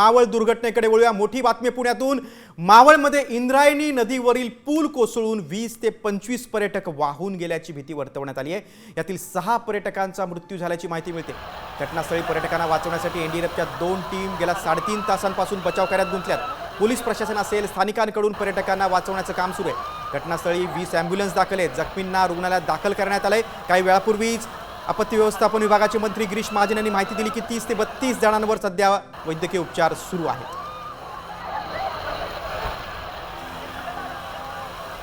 मावळ दुर्घटनेकडे वळूया. मोठी बातमी पुण्यातून. मावळमध्ये इंद्रायणी नदीवरील पूल कोसळून वीस ते पंचवीस पर्यटक वाहून गेल्याची भीती वर्तवण्यात आली आहे. यातील सहा पर्यटकांचा मृत्यू झाल्याची माहिती मिळते. घटनास्थळी पर्यटकांना वाचवण्यासाठी एनडीआरएफच्या दोन टीम गेल्या साडेतीन तासांपासून बचाव कार्यात गुंतल्यात. पोलीस प्रशासन असेल स्थानिकांकडून पर्यटकांना वाचवण्याचं काम सुरू आहे. घटनास्थळी वीस अँब्युलन्स दाखल आहेत. जखमींना रुग्णालयात दाखल करण्यात आलंय. काही वेळापूर्वीच आपत्ती व्यवस्थापन विभागाचे मंत्री गिरीश महाजन यांनी माहिती दिली की तीस ते बत्तीस जणांवर सध्या वैद्यकीय उपचार सुरू आहेत.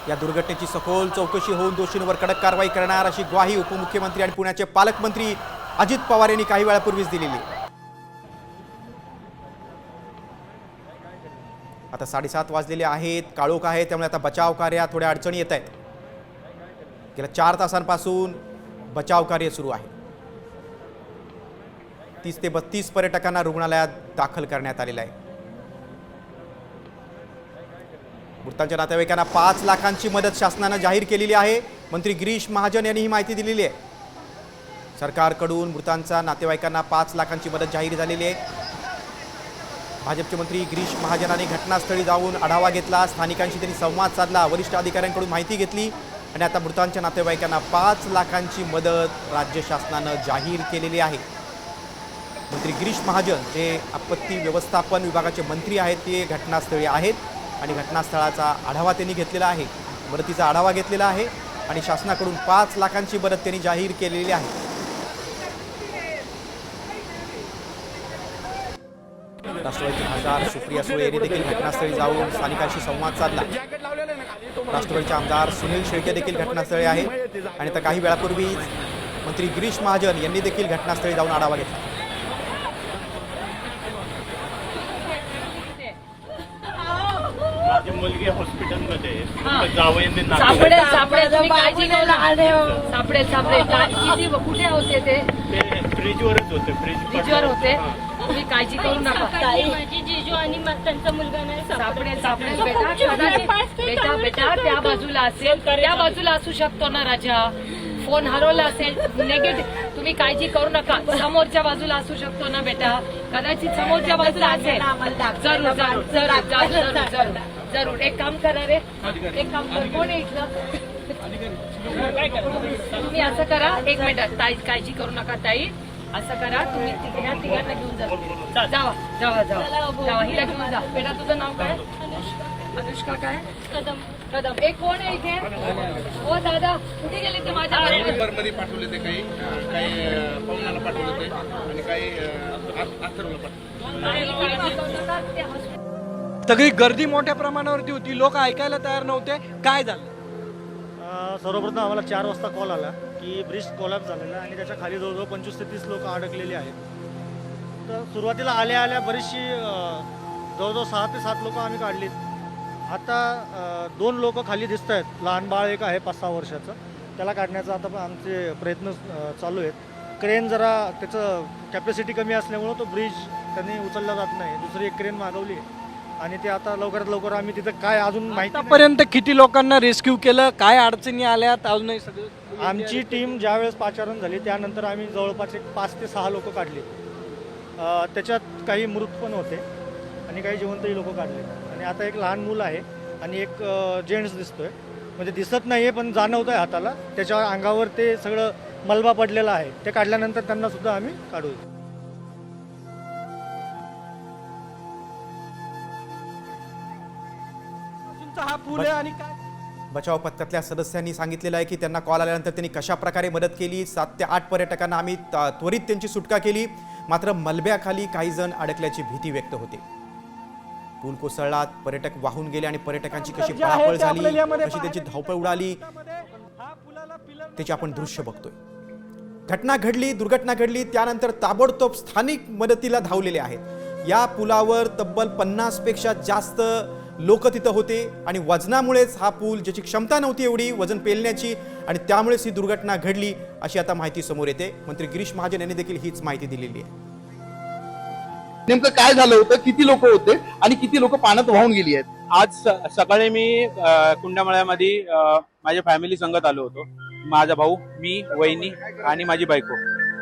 या दुर्घटनेची सखोल चौकशी होऊन दोषींवर कडक कारवाई करणार अशी ग्वाही उपमुख्यमंत्री आणि पुण्याचे पालकमंत्री अजित पवार यांनी काही वेळापूर्वीच दिलेली. आता साडेसात वाजलेले आहेत काळोख आहे त्यामुळे आता बचाव कार्यात थोड्या अडचणी येत आहेत. गेल्या चार तासांपासून बचाव कार्य सुरू आहे. तीस ते बत्तीस पर्यटकांना रुग्णालयात दाखल करण्यात आलेलं आहे. मृतांच्या नातेवाईकांना पाच लाखांची मदत शासनानं जाहीर केलेली आहे. मंत्री गिरीश महाजन यांनी ही माहिती दिलेली आहे. सरकारकडून मृतांचा नातेवाईकांना पाच लाखांची मदत जाहीर झालेली आहे. भाजपचे मंत्री गिरीश महाजनांनी घटनास्थळी जाऊन आढावा घेतला. स्थानिकांशी त्यांनी संवाद साधला. वरिष्ठ अधिकाऱ्यांकडून माहिती घेतली. आणि आता मृतांच्या नातेवाईकांना पाच लाखांची मदत राज्य शासनानं जाहीर केलेली आहे. मंत्री गिरीश महाजन जे आपत्ती व्यवस्थापन विभागाचे मंत्री आहेत ते घटनास्थळी आहेत आणि घटनास्थळाचा आढावा त्यांनी घेतलेला आहे. मदतीचा आढावा घेतलेला आहे आणि शासनाकडून पाच लाखांची मदत त्यांनी जाहीर केलेली आहे. राष्ट्रवादीचे खासदार सुप्रिया सुळे यांनी देखील घटनास्थळी जाऊन स्थानिकांशी संवाद साधला. राष्ट्रवादीचे आमदार सुनील शेळके देखील घटनास्थळी आहे आणि आता काही वेळापूर्वी मंत्री गिरीश महाजन यांनी देखील घटनास्थळी जाऊन आढावा घेतला. मुलगी हॉस्पिटलमध्ये जावयांनी सापडे सापडे तुम्ही काळजी करू नका. सापडे सापडे का- किती कुठे होते ते? फ्रीजवरच होते फ्रीज ब्रिजवर होते? तुम्ही काळजी करू नका. ताई माझी जिजू आणि मा- त्यांचा मुलगा नाही सापडे सापडे बेटा कदाचित बेटा बेटा त्या बाजूला असेल त्या बाजूला असू शकतो ना राजा. फोन हरवला असेल नेगेटिव्ह तुम्ही काळजी करू नका. समोरच्या बाजूला असू शकतो ना बेटा. कदाचित समोरच्या बाजूला असेल. जरूर जरूर जरूर जरूर जरूर जरूर. जरूर. एक काम करा रे. एक काम कर. कोण आहे इथलं? तुम्ही असं करा. एक मिनिट. ताई काळजी करू नका ताई. असं करा तुम्ही ति- ह्या तिघांना घेऊन जा. जावा जावा जावा. जावा हिला घेऊन जा. बेटा तुझं नाव काय? अनुष्का. काय? कदम. कदम. एक कोण आहे इथे? हो दादा. कुठे गेले ते माझ्या मध्ये पाठवले ते काही काही पाठवले ते आणि काही अथर्वला पाठवले. सगळी गर्दी मोठ्या प्रमाणावरती होती. लोक ऐकायला तयार नव्हते. काय झालं? सर्वप्रथम आम्हाला चार वाजता कॉल आला की ब्रिज कोलॅप झालेला आहे आणि त्याच्याखाली जवळजवळ पंचवीस ते तीस लोक अडकलेली आहेत. तर सुरुवातीला आल्या आल्या बरीचशी जवळजवळ सहा ते सात लोक आम्ही काढली आता दोन लोक खाली दिसत आहेत. लहान बाळ एक आहे पाच सहा वर्षाचं. त्याला काढण्याचा आता पण आमचे प्रयत्न चालू आहेत. क्रेन जरा त्याचं कॅपॅसिटी कमी असल्यामुळं तो ब्रिज त्यांनी उचलला जात नाही. दुसरी एक क्रेन मागवली आहे. आणि ते आता लवकरात लवकर आम्ही तिथं काय अजून माहिती नाही. आतापर्यंत किती लोकांना रेस्क्यू केलं काय अडचणी आल्यात अजूनही सगळं आमची टीम ज्यावेळेस पाचारण झाली त्यानंतर आम्ही जवळपास एक पाच ते सहा लोक काढली. अ, त्याच्यात काही मृत पण होते आणि काही जिवंतही लोक काढले. आणि आता एक लहान मूल आहे आणि एक जेंट्स दिसतोय. म्हणजे दिसत नाही आहे पण जाणवत आहे हाताला. त्याच्या अंगावर ते सगळं मलबा पडलेला आहे. ते काढल्यानंतर त्यांना सुद्धा आम्ही काढू. आहे आणि काय? बचाव पथकातल्या सदस्यांनी सांगितलेलं आहे की त्यांना कॉल आल्यानंतर त्यांनी कशा प्रकारे मदत केली? सात ते आठ पर्यटकांना आम्ही त्वरित त्यांची सुटका केली. मात्र मलब्याखाली काही जण अडकल्याची भीती व्यक्त होते. पूल कोसळला पर्यटक वाहून गेले आणि पर्यटकांची कशी पळापळ झाली कशी त्यांची धावपळ उडाली त्याची आपण दृश्य बघतोय. घटना घडली दुर्घटना घडली त्यानंतर ताबडतोब स्थानिक मदतीला धावलेले आहेत. या पुलावर तब्बल पन्नासपेक्षा जास्त लोक तिथं होते आणि वजनामुळेच हा पूल ज्याची क्षमता नव्हती एवढी वजन पेलण्याची आणि त्यामुळेच ही दुर्घटना घडली अशी आता माहिती समोर येते. मंत्री गिरीश महाजन यांनी देखील हीच माहिती दिलेली आहे. नेमकं काय झालं होतं? किती लोक होते आणि किती लोक पाण्यात वाहून गेली आहेत? आज स- सकाळी मी अ, कुंडामळ्यामध्ये माझ्या फॅमिली संगत आलो होतो. माझा भाऊ मी वहिनी आणि माझी बायको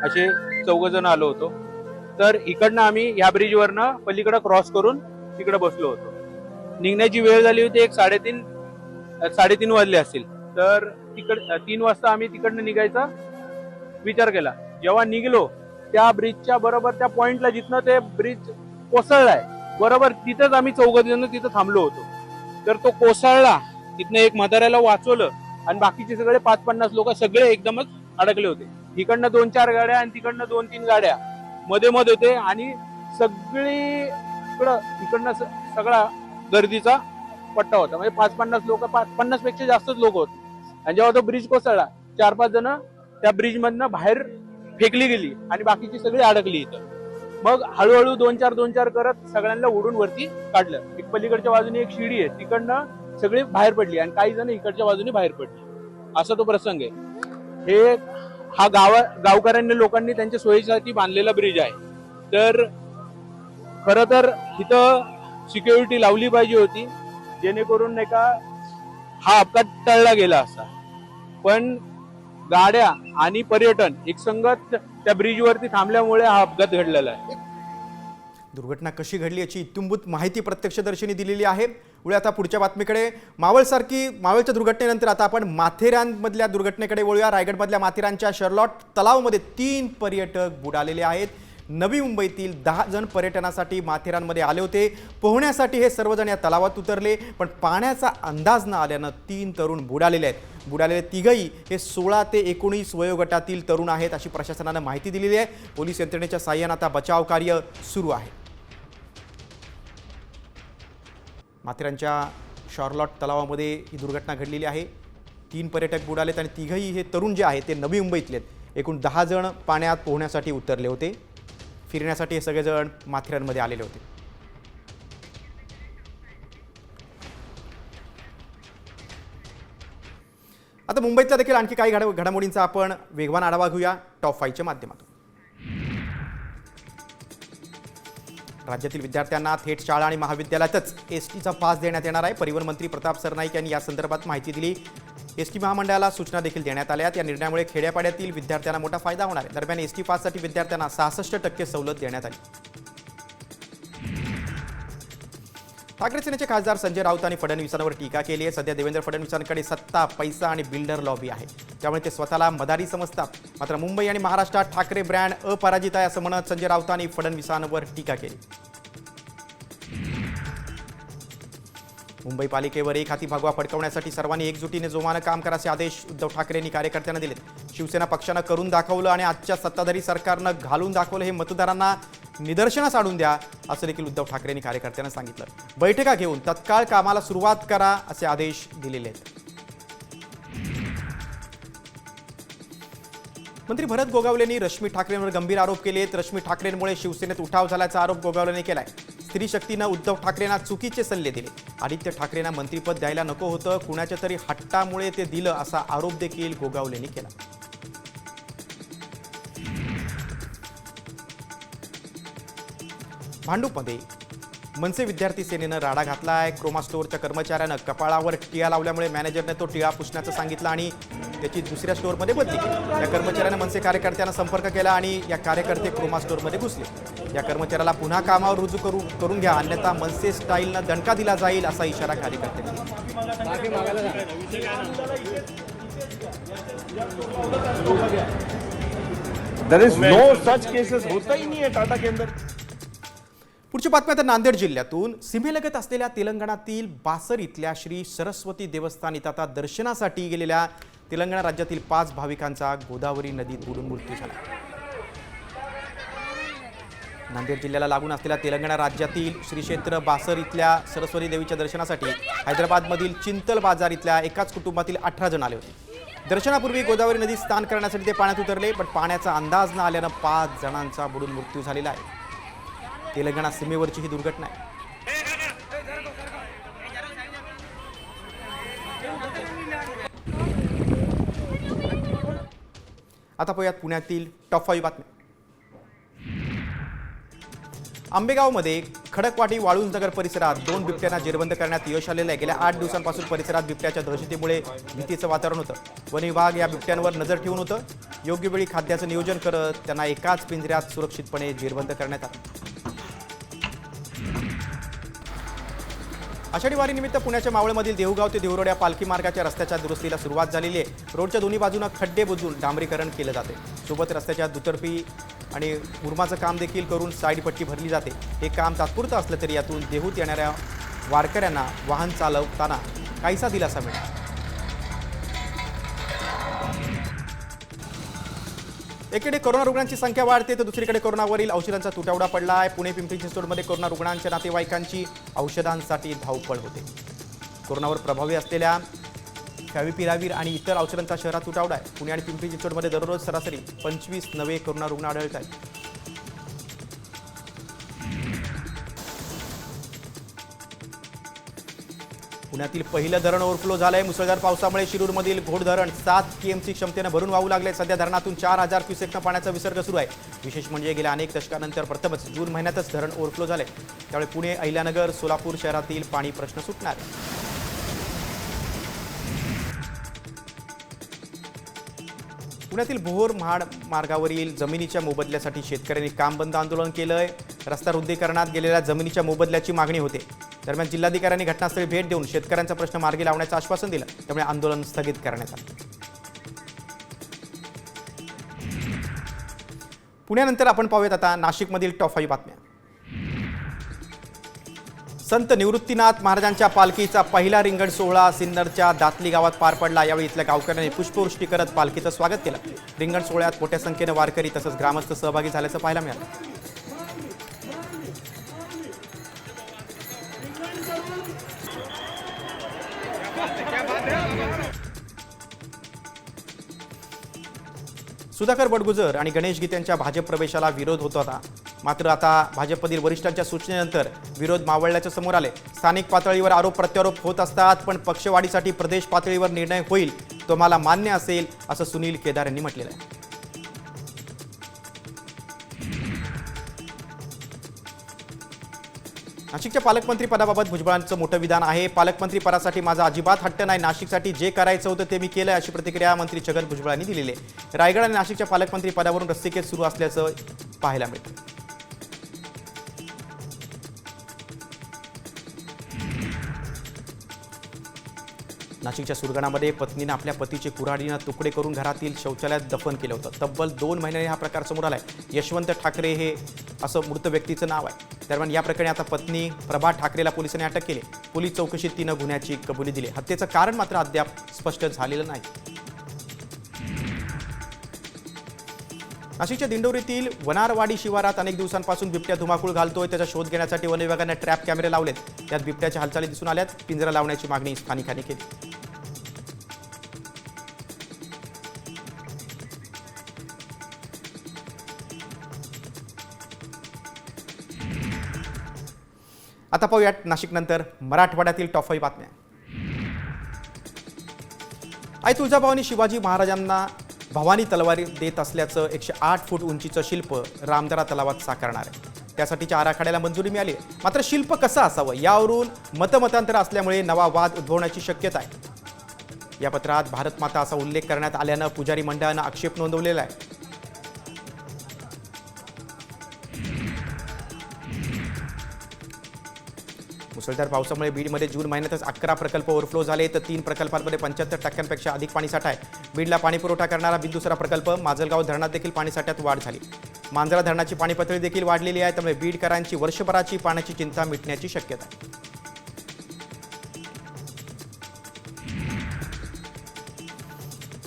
असे चौघ जण आलो होतो. तर इकडनं आम्ही ह्या ब्रिजवरनं पलीकडे क्रॉस करून तिकडे बसलो होतो. निघण्याची वेळ झाली होती एक साडेतीन साडेतीन वाजले असतील. तर तिकड तीन वाजता आम्ही तिकडनं निघायचा विचार केला. जेव्हा निघलो त्या ब्रिजच्या बरोबर त्या पॉइंटला जिथनं ते ब्रिज कोसळलाय बरोबर तिथंच आम्ही चौघ जण तिथं थांबलो होतो. तर तो कोसळला तिथनं एक म्हाताऱ्याला वाचवलं आणि बाकीचे सगळे पाच पन्नास लोक सगळे एकदमच अडकले होते. तिकडनं दोन चार गाड्या आणि तिकडनं दोन तीन गाड्या. मध्ये मध्ये होते आणि सगळी इकडं इकडनं स- सगळा गर्दीचा पट्टा होता. म्हणजे पाच पन्नास लोक पन्नासपेक्षा जास्तच लोक होते. आणि जेव्हा तो ब्रिज कोसळला चार पाच जण त्या ब्रिज मधनं बाहेर फेकली गेली आणि बाकीची सगळी अडकली इथं. मग हळूहळू दोन चार दोन चार करत सगळ्यांना उडून वरती काढलं. एक पलीकडच्या बाजूने एक शिडी आहे. तिकडनं सगळी बाहेर पडली आणि काही जण इकडच्या बाजूने बाहेर पडली. असा तो प्रसंग आहे. हे हा गावा गावकऱ्यांनी लोकांनी त्यांच्या सोयीसाठी बांधलेला ब्रिज आहे. तर खर तर इथं सिक्युरिटी लावली पाहिजे होती. जेणेकरून नाही का हा अपघात टळला गेला असता पण गाड्या आणि पर्यटन एकसंगत त्या ब्रिजवरती थांबल्यामुळे हा अपघात घडलेला आहे. दुर्घटना कशी घडली याची इत्युंभूत माहिती प्रत्यक्षदर्शींनी दिलेली आहे. उळे आता पुढच्या बातमीकडे. मावळसारखी मावळच्या दुर्घटनेनंतर आता आपण माथेरानमधल्या दुर्घटनेकडे वळूया. रायगडमधल्या माथेरानच्या शर्लॉट तलावमध्ये तीन पर्यटक बुडालेले आहेत. नवी मुंबईतील दहा जण पर्यटनासाठी माथेरानमध्ये आले होते. पोहण्यासाठी हे सर्वजण या तलावात उतरले पण पाण्याचा अंदाज न आल्यानं तीन तरुण बुडालेले आहेत. बुडालेले तिघही हे सोळा ते एकोणीस वयोगटातील तरुण आहेत अशी प्रशासनानं माहिती दिलेली आहे. पोलीस यंत्रणेच्या साह्यानं आता बचाव कार्य सुरू आहे. माथेरानच्या शॉर्लॉट तलावामध्ये ही दुर्घटना घडलेली आहे. तीन पर्यटक बुडालेत आणि तिघही हे तरुण जे आहेत ते नवी मुंबईतले आहेत. एकूण दहा जण पाण्यात पोहण्यासाठी उतरले होते. फिरण्यासाठी हे सगळेजण माथेरानमध्ये आलेले होते. आता मुंबईतल्या देखील आणखी काही घड घडामोडींचा आपण वेगवान आढावा घेऊया. टॉप फाईव्हच्या माध्यमातून. राज्यातील विद्यार्थ्यांना थेट शाळा आणि महाविद्यालयातच एस टीचा पास देण्यात येणार आहे. परिवहन मंत्री प्रताप सरनाईक यांनी या संदर्भात माहिती दिली. एस टी महामंडळाला सूचना देखील देण्यात आल्या या निर्णयामुळे खेड्यापाड्यातील विद्यार्थ्यांना मोठा फायदा होणार आहे. दरम्यान एस टी पाससाठी विद्यार्थ्यांना सहासष्ट टक्के सवलत देण्यात आली. ठाकरे सेनेचे खासदार संजय राऊत आणि फडणवीसांवर टीका केली आहे. सध्या देवेंद्र फडणवीसांकडे सत्ता पैसा आणि बिल्डर लॉबी आहे. त्यामुळे ते स्वतःला मदारी समजतात. मात्र मुंबई आणि महाराष्ट्रात ठाकरे ब्रँड अपराजित आहे असं म्हणत संजय राऊतांनी फडणवीसांवर टीका केली. मुंबई पालिकेवर एक हाती भगवा फडकवण्यासाठी सर्वांनी एकजुटीने जोमानं काम करायचे आदेश उद्धव ठाकरेंनी कार्यकर्त्यांना दिलेत. शिवसेना पक्षानं करून दाखवलं आणि आजच्या सत्ताधारी सरकारनं घालून दाखवलं हे मतदारांना निदर्शनास आणून द्या असं देखील उद्धव ठाकरेंनी कार्यकर्त्यांना सांगितलं. बैठका घेऊन तत्काळ कामाला सुरुवात करा असे आदेश दिलेले आहेत. मंत्री भरत गोगावलेंनी रश्मी ठाकरेंवर गंभीर आरोप केले आहेत रश्मी ठाकरेंमुळे शिवसेनेत उठाव झाल्याचा आरोप गोगावलेने केलाय. स्त्री शक्तीनं उद्धव ठाकरेंना चुकीचे सल्ले दिले. आदित्य ठाकरेंना मंत्रीपद द्यायला नको होतं कुणाच्या तरी हट्टामुळे ते दिलं असा आरोप देखील गोगावलेंनी केला. भांडूपमध्ये मनसे विद्यार्थी सेनेनं राडा घातलाय. क्रोमा स्टोअरच्या कर्मचाऱ्यानं कपाळावर टिळा लावल्यामुळे मॅनेजरने तो टिळा पुसण्याचं सांगितलं आणि त्याची दुसऱ्या स्टोअरमध्ये बदली केली. या कर्मचाऱ्यानं मनसे कार्यकर्त्यांना संपर्क केला आणि या कार्यकर्ते क्रोमा स्टोअरमध्ये घुसले. या कर्मचाऱ्याला पुन्हा कामावर रुजू करू करून घ्या अन्यथा मनसे स्टाईलनं दणका दिला जाईल असा इशारा कार्यकर्त्यांनी दिला. There is no such cases होता ही नहीं है टाटा के अंदर पुढची बातमी आता नांदेड जिल्ह्यातून. सीमेलगत असलेल्या तेलंगणातील बासर इथल्या श्री सरस्वती देवस्थान इथं आता दर्शनासाठी गेलेल्या तेलंगणा राज्यातील पाच भाविकांचा गोदावरी नदीत बुडून मृत्यू झाला. नांदेड जिल्ह्याला लागून असलेल्या तेलंगणा राज्यातील श्री क्षेत्र बासर इथल्या सरस्वती देवीच्या दर्शनासाठी हैदराबादमधील चिंतल बाजार इथल्या एकाच कुटुंबातील अठरा जण आले होते. दर्शनापूर्वी गोदावरी नदीत स्नान करण्यासाठी ते पाण्यात उतरले पण पाण्याचा अंदाज न आल्यानं पाच जणांचा बुडून मृत्यू झालेला आहे. तेलंगणा सीमेवरची ही दुर्घटना आहे. आता पाहूयात पुण्यातील टॉप फाईव्ह बातम्या. आंबेगावमध्ये खडकवाटी वाळूंजनगर परिसरात दोन बिबट्यांना जेरबंद करण्यात यश आलेलं आहे गेल्या आठ दिवसांपासून परिसरात बिबट्याच्या दहशतीमुळे भीतीचं वातावरण होतं. वन विभाग या बिबट्यांवर नजर ठेवून होतं. योग्य वेळी खाद्याचं नियोजन करत त्यांना एकाच पिंजऱ्यात सुरक्षितपणे जेरबंद करण्यात आलं. आषाढी वारीनिमित्त पुण्याच्या मावळमधील देहूगाव ते देहुरोड पालखी मार्गाच्या रस्त्याच्या दुरुस्तीला सुरुवात झालेली आहे. रोडच्या दोन्ही बाजूनं खड्डे बुजून डांबरीकरण केलं जाते. सोबत रस्त्याच्या दुतर्फी आणि उर्माचं काम देखील करून साईडपट्टी भरली जाते. हे काम तात्पुरतं असलं तरी यातून देहूत येणाऱ्या वारकऱ्यांना वाहन चालवताना काहीसा दिलासा मिळाला एकीकडे कोरोना रुग्णांची संख्या वाढते तर दुसरीकडे कोरोनावरील औषधांचा तुटवडा पडला आहे पुणे पिंपरी चिंचवडमध्ये कोरोना रुग्णांच्या नातेवाईकांची औषधांसाठी धावपळ होते. कोरोनावर प्रभावी असलेल्या फॅविपिरावीर आणि इतर औषधांचा शहरात तुटवडा आहे. पुणे आणि पिंपरी चिंचवडमध्ये दररोज सरासरी पंचवीस नवे कोरोना रुग्ण आढळत आहेत. पुण्यातील पहिलं धरण ओव्हरफ्लो झालंय. मुसळधार पावसामुळे शिरूरमधील घोड धरण सात टीएमसी क्षमतेनं भरून वाहू लागले सध्या धरणातून चार हजार क्युसेकनं पाण्याचा विसर्ग सुरू आहे. विशेष म्हणजे गेल्या अनेक दशकानंतर प्रथमच जून महिन्यातच धरण ओव्हरफ्लो झाले त्यामुळे पुणे अहिल्यानगर सोलापूर शहरातील पाणी प्रश्न सुटणार पुण्यातील भोर महाड मार्गावरील जमिनीच्या मोबदल्यासाठी शेतकऱ्यांनी काम बंद आंदोलन केलंय. रस्ता रुंदीकरणात गेलेल्या जमिनीच्या मोबदल्याची मागणी होते. दरम्यान जिल्हाधिकाऱ्यांनी घटनास्थळी भेट देऊन शेतकऱ्यांचा प्रश्न मार्गी लावण्याचं आश्वासन दिलं. त्यामुळे आंदोलन स्थगित करण्यात आलं. पुण्यानंतर आपण पाहूयात आता नाशिकमधील टॉप फाईव्ह बातम्या. संत निवृत्तीनाथ महाराजांच्या पालखीचा पहिला रिंगण सोहळा सिन्नरच्या दातली गावात पार पडला. यावेळी इथल्या गावकऱ्यांनी पुष्पवृष्टी करत पालखीचं स्वागत केलं. रिंगण सोहळ्यात मोठ्या संख्येनं वारकरी तसंच ग्रामस्थ सहभागी झाल्याचं पाहायला मिळालं. सुधाकर बडगुजर आणि गणेश गीत यांच्या भाजप प्रवेशाला विरोध होत होता मात्र आता भाजपमधील वरिष्ठांच्या सूचनेनंतर विरोध मावळल्याच्या समोर आले स्थानिक पातळीवर आरोप प्रत्यारोप होत असतात पण पक्षवाढीसाठी प्रदेश पातळीवर निर्णय होईल तो मला मान्य असेल असं सुनील केदार यांनी म्हटलेलं आहे. नाशिकच्या पालकमंत्री पदाबाबत भुजबळांचं मोठं विधान आहे. पालकमंत्री पदासाठी माझा अजिबात हट्ट नाही. नाशिकसाठी जे करायचं होतं ते मी केलं अशी प्रतिक्रिया मंत्री छगन भुजबळांनी दिलेली आहे. रायगड आणि नाशिकच्या पालकमंत्री पदावरून रस्तिकेत सुरू असल्याचं पाहायला मिळतं. नाशिकच्या सुरगाणामध्ये पत्नीनं आपल्या पतीचे कुऱ्हाडीनं तुकडे करून घरातील शौचालयात दफन केलं होतं. तब्बल दोन महिन्याने हा प्रकार समोर आलाय. यशवंत ठाकरे हे असं मृत व्यक्तीचं नाव आहे. दरम्यान या प्रकरणी आता पत्नी प्रभा ठाकरेला पोलिसांनी अटक केली. पोलीस चौकशीत तिनं गुन्ह्याची कबुली दिली. हत्येचं कारण मात्र अद्याप स्पष्ट झालेलं नाही. नाशिकच्या दिंडोरीतील वनारवाडी शिवारात अनेक दिवसांपासून बिबट्या धुमाकूळ घालतोय. त्याचा शोध घेण्यासाठी वन विभागाने ट्रॅप कॅमेरे लावलेत. त्यात बिबट्याच्या हालचाली दिसून आल्यात. पिंजरा लावण्याची मागणी स्थानिकांनी केली. आता पाहूयात नाशिकनंतर मराठवाड्यातील टॉप फाईव्ह बातम्या. आई तुळजाभवानी शिवाजी महाराजांना भवानी तलवारी देत असल्याचं एकशे आठ फूट उंचीचं शिल्प रामदरा तलावात साकारणार आहे. त्यासाठीच्या आराखड्याला मंजुरी मिळाली मात्र शिल्प कसं असावं यावरून मतमतांतर असल्यामुळे नवा वाद उद्भवण्याची शक्यता आहे. या पत्रात भारतमाता असा उल्लेख करण्यात आल्यानं पुजारी मंडळानं आक्षेप नोंदवलेला आहे. मुसळधार पावसामुळे बीडमध्ये जून महिन्यातच अकरा प्रकल्प ओव्हरफ्लो झाले. तर तीन प्रकल्पांमध्ये पंच्याहत्तर टक्क्यांपेक्षा अधिक पाणीसाठा आहे. बीडला पाणीपुरवठा करणारा बिंदुसरा प्रकल्प माजलगाव धरणात देखील पाणीसाठ्यात वाढ झाली. मांजरा धरणाची पाणी पातळी देखील वाढलेली आहे. त्यामुळे बीडकरांची वर्षभराची पाण्याची चिंता मिटण्याची शक्यता आहे.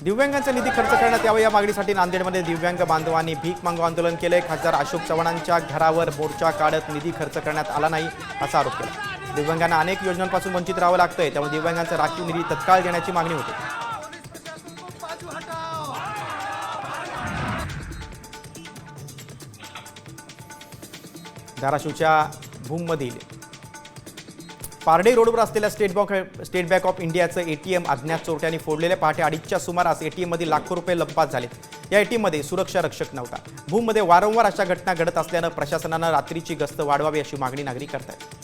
दिव्यांगांचा निधी खर्च करण्यात यावा या मागणीसाठी नांदेडमध्ये दिव्यांग बांधवांनी भीक मागू आंदोलन केले खासदार अशोक चव्हाणांच्या घरावर मोर्चा काढत निधी खर्च करण्यात आला नाही असा आरोप केला. दिव्यांगांना अनेक योजनांपासून वंचित राहावं लागतंय. त्यामुळे दिव्यांगांचा राखीव निधी तत्काळ देण्याची मागणी होते. धाराशिवच्या भूममधील पारडे रोडवर असलेल्या state bank state bank of इंडियाचं एटीएम अज्ञात चोरट्यांनी फोडलेल्या पहाटे अडीचच्या सुमारास एटीएममध्ये लाखो रुपये लंपास झाले. या एटीएममध्ये सुरक्षा रक्षक नव्हता. भूममध्ये वारंवार अशा घटना घडत असल्यानं प्रशासनानं रात्रीची गस्त वाढवावी अशी मागणी नागरिक करतायत.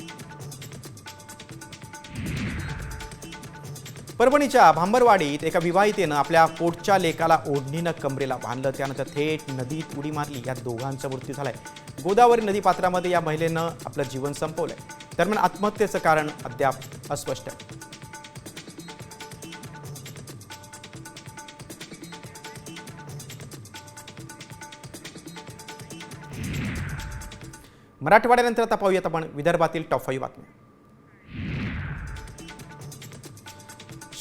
परभणीच्या भांबरवाडीत एका विवाहितेनं आपल्या पोटच्या लेकाला ओढणीनं कमरेला बांधलं. त्यानंतर थेट नदीत उडी मारली. या दोघांचा मृत्यू झालाय. गोदावरी नदी पात्रामध्ये या महिलेनं आपलं जीवन संपवलंय. दरम्यान आत्महत्येचं कारण अद्याप अस्पष्ट आहे. मराठवाड्यानंतर आता पाहूयात आपण विदर्भातील टॉप फाईव्ह बातम्या.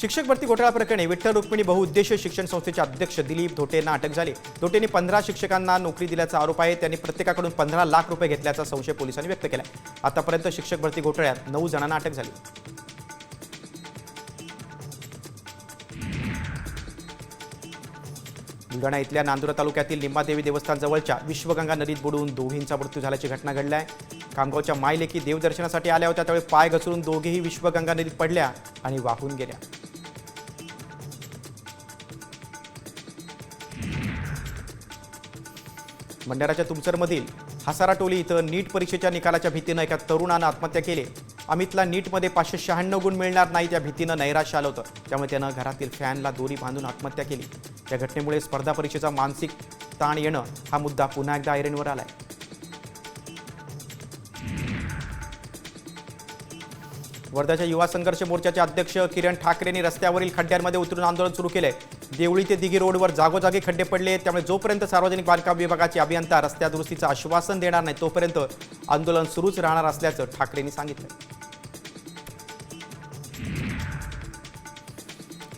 शिक्षक भरती घोटाळा प्रकरणी विठ्ठल रुक्मिणी बहुउद्देशीय शिक्षण संस्थेचे अध्यक्ष दिलीप धोटेंना अटक झाली. धोटेंनी पंधरा शिक्षकांना नोकरी दिल्याचा आरोप आहे. त्यांनी प्रत्येकाकडून पंधरा लाख रुपये घेतल्याचा संशय पोलिसांनी व्यक्त केला आतापर्यंत शिक्षक भरती घोटाळ्यात नऊ जणांना अटक झाली. बुलढाणा इथल्या नांदुरा तालुक्यातील निंबादेवी देवस्थान जवळच्या विश्वगंगा नदीत बुडून दोघींचा मृत्यू झाल्याची घटना घडली आहे खामगावच्या मायलेकी देवदर्शनासाठी आल्या होत्या त्यावेळी पाय घसरून दोघेही विश्वगंगा नदीत पडल्या आणि वाहून गेल्या. भंडाराच्या तुमसरमधील हसारा टोली इथं नीट परीक्षेच्या निकालाच्या भीतीनं एका तरुणानं आत्महत्या केली. अमितला नीटमध्ये पाचशे शहाण्णव गुण मिळणार नाही त्या भीतीनं नैराश्य आलं होतं. त्यामुळे त्यानं घरातील फॅनला दोरी बांधून आत्महत्या केली. या घटनेमुळे स्पर्धा परीक्षेचा मानसिक ताण येणं हा मुद्दा पुन्हा एकदा ऐरणीवर आहे वर्ध्याच्या युवा संघर्ष मोर्चाचे अध्यक्ष किरण ठाकरेंनी रस्त्यावरील खड्ड्यांमध्ये उतरून आंदोलन सुरू केले देवळी ते दिघी रोडवर जागोजागी खड्डे पडले त्यामुळे जोपर्यंत सार्वजनिक बांधकाम विभागाचे अभियंता रस्त्या दुरुस्तीचं आश्वासन देणार नाही तोपर्यंत आंदोलन सुरूच राहणार असल्याचं ठाकरेंनी सांगितलं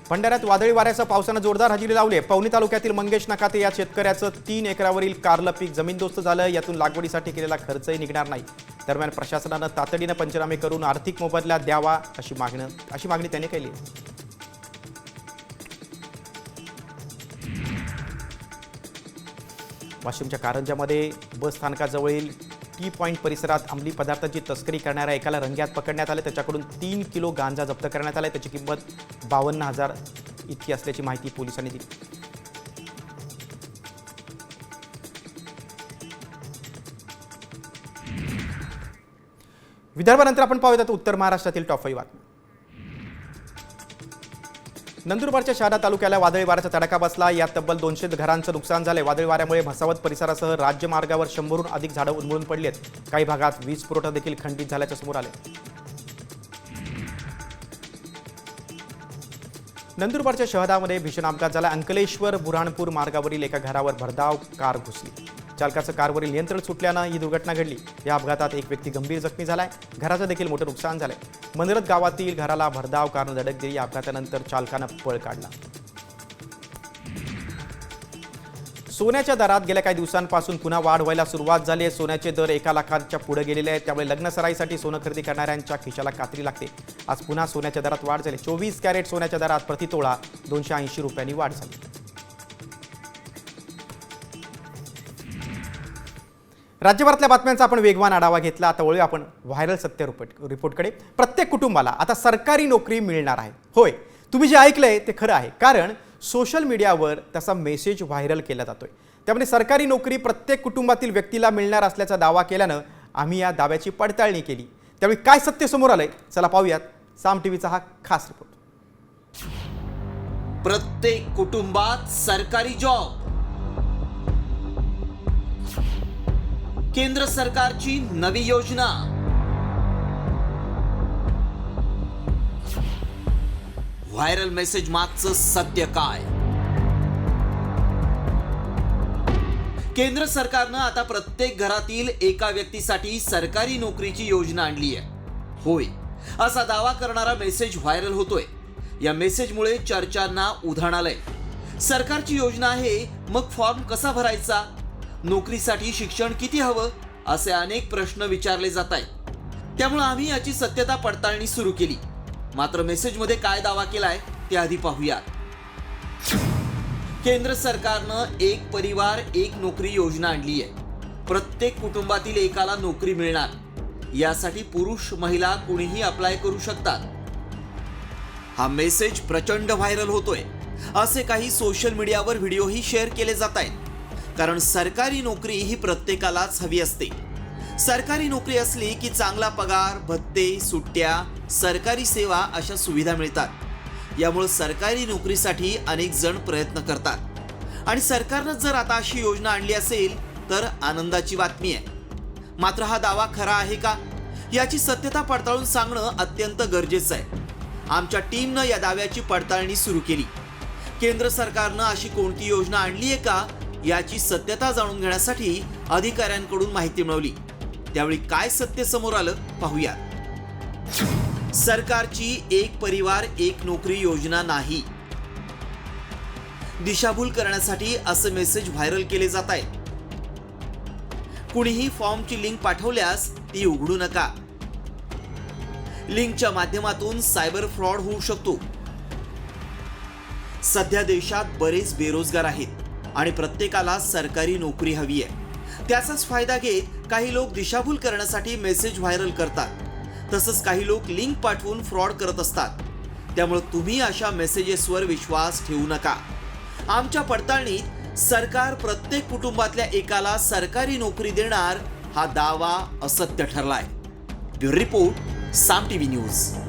भंडाऱ्यात वादळी वाऱ्यासह पावसानं जोरदार हजेरी लावली पवनी तालुक्यातील मंगेश नकाते या शेतकऱ्याचं तीन एकरावरील कारलं पीक जमीनदोस्त झालं. यातून लागवडीसाठी केलेला खर्चही निघणार नाही. दरम्यान प्रशासनानं तातडीनं पंचनामे करून आर्थिक मोबदला द्यावा अशी मागणी अशी मागणी त्याने केली. वाशिमच्या कारंजामध्ये बस स्थानकाजवळील टी पॉईंट परिसरात अंमली पदार्थांची तस्करी करणाऱ्या एकाला रंग्यात पकडण्यात आले. त्याच्याकडून तीन किलो गांजा जप्त करण्यात आला. त्याची किंमत बावन्न हजार इतकी असल्याची माहिती पोलिसांनी दिली. विदर्भानंतर आपण पाहूयात उत्तर महाराष्ट्रातील टॉप फाईव्ह बातमी नंदुरबारच्या शहादा तालुक्याला वादळी वाऱ्याचा तडाखा बसला. यात तब्बल दोनशे घरांचं नुकसान झाले वादळी वाऱ्यामुळे म्हसावत परिसरासह राज्यमार्गावर शंभरहून अधिक झाडं उन्मळून पडली आहेत काही भागात वीज पुरवठा देखील खंडित झाल्याचं समोर आले नंदुरबारच्या शहरामध्ये भीषण अपघात झाला. अंकलेश्वर बुऱ्हाणपूर मार्गावरील एका घरावर भरधाव कार घुसली. चालकाचं कारवरील नियंत्रण सुटल्यानं ही दुर्घटना घडली. या अपघातात एक व्यक्ती गंभीर जखमी झालाय. घराचं देखील मोठं नुकसान झालंय. मनरत गावातील घराला भरधाव कारनं धडक दिली या अपघातानंतर चालकानं पळ काढला. सोन्याच्या दरात गेल्या काही दिवसांपासून पुन्हा वाढ व्हायला सुरुवात झाली आहे. सोन्याचे दर एका लाखाच्या पुढे गेलेले आहेत. त्यामुळे लग्नसराईसाठी सोनं खरेदी करणाऱ्यांच्या खिशाला कात्री लागते. आज पुन्हा सोन्याच्या दरात वाढ झाली. चोवीस कॅरेट सोन्याच्या दरात प्रतितोळा दोनशे ऐंशी रुपयांनी वाढ झाली. राज्यभरातल्या बातम्यांचा आपण वेगवान आढावा घेतला. आता वळूया आपण व्हायरल सत्य रिपोर्ट रिपोर्टकडे प्रत्येक कुटुंबाला आता सरकारी नोकरी मिळणार आहे. होय तुम्ही जे ऐकलंय ते खरं आहे. कारण सोशल मीडियावर त्याचा मेसेज व्हायरल केला जातोय. त्यामुळे सरकारी नोकरी प्रत्येक कुटुंबातील व्यक्तीला मिळणार असल्याचा दावा केल्यानं आम्ही या दाव्याची पडताळणी केली. त्यावेळी काय सत्य समोर आलंय? चला पाहूयात. साम टीव्हीचा हा खास रिपोर्ट प्रत्येक कुटुंबात सरकारी जॉब केंद्र सरकारची नवी योजना. व्हायरल मेसेज मागचं सत्य काय? केंद्र सरकारनं आता प्रत्येक घरातील एका व्यक्तीसाठी सरकारी नोकरीची योजना आणली आहे. होय असा दावा करणारा मेसेज व्हायरल होतोय. या मेसेजमुळे चर्चांना उधाण आलंय. सरकारची योजना आहे मग फॉर्म कसा भरायचा? नोकरीसाठी शिक्षण किती हवं असे अनेक प्रश्न विचारले जात आहेत त्यामुळे आम्ही याची सत्यता पडताळणी सुरू केली. मात्र मेसेजमध्ये काय दावा केलाय ते आधी पाहूयात केंद्र सरकारनं एक परिवार एक नोकरी योजना आणली आहे. प्रत्येक कुटुंबातील एकाला नोकरी मिळणार. यासाठी पुरुष महिला कुणीही अप्लाय करू शकतात. हा मेसेज प्रचंड व्हायरल होतोय. असे काही सोशल मीडियावर व्हिडिओही शेअर केले जात आहेत कारण सरकारी नोकरी ही प्रत्येकालाच हवी असते. सरकारी नोकरी असली की चांगला पगार भत्ते सुट्ट्या सरकारी सेवा अशा सुविधा मिळतात. यामुळे सरकारी नोकरीसाठी अनेक जण प्रयत्न करतात. आणि सरकारनं जर आता अशी योजना आणली असेल तर आनंदाची बातमी आहे. मात्र हा दावा खरा आहे का? याची सत्यता पडताळून सांगणं अत्यंत गरजेचं आहे. आमच्या टीमनं या दाव्याची पडताळणी सुरू केली. केंद्र सरकारनं अशी कोणती योजना आणली आहे का? याची सत्यता जाणून घेण्यासाठी अधिकाऱ्यांकडून माहिती मिळवली. त्यावेळी काय सत्य समोर आलं पाहूया सरकारची एक परिवार एक नोकरी योजना नाही. दिशाभूल करण्यासाठी असे मेसेज व्हायरल केले जात आहेत. कुणीही फॉर्मची लिंक पाठवल्यास ती उघडू नका. लिंकच्या माध्यमातून सायबर फ्रॉड होऊ शकतो. सध्या देशात बरेच बेरोजगार आहेत. आणि प्रत्येकाला सरकारी नोकरी हवी आहे. त्याचाच फायदा घेत काही लोक दिशाभूल करण्यासाठी मेसेज व्हायरल करतात. तसंच काही लोक लिंक पाठवून फ्रॉड करत असतात. त्यामुळे तुम्ही अशा मेसेजेसवर विश्वास ठेवू नका. आमच्या पडताळणीत सरकार प्रत्येक कुटुंबातल्या एकाला सरकारी नोकरी देणार हा दावा असत्य ठरलाय. Bureau report Saam TV news.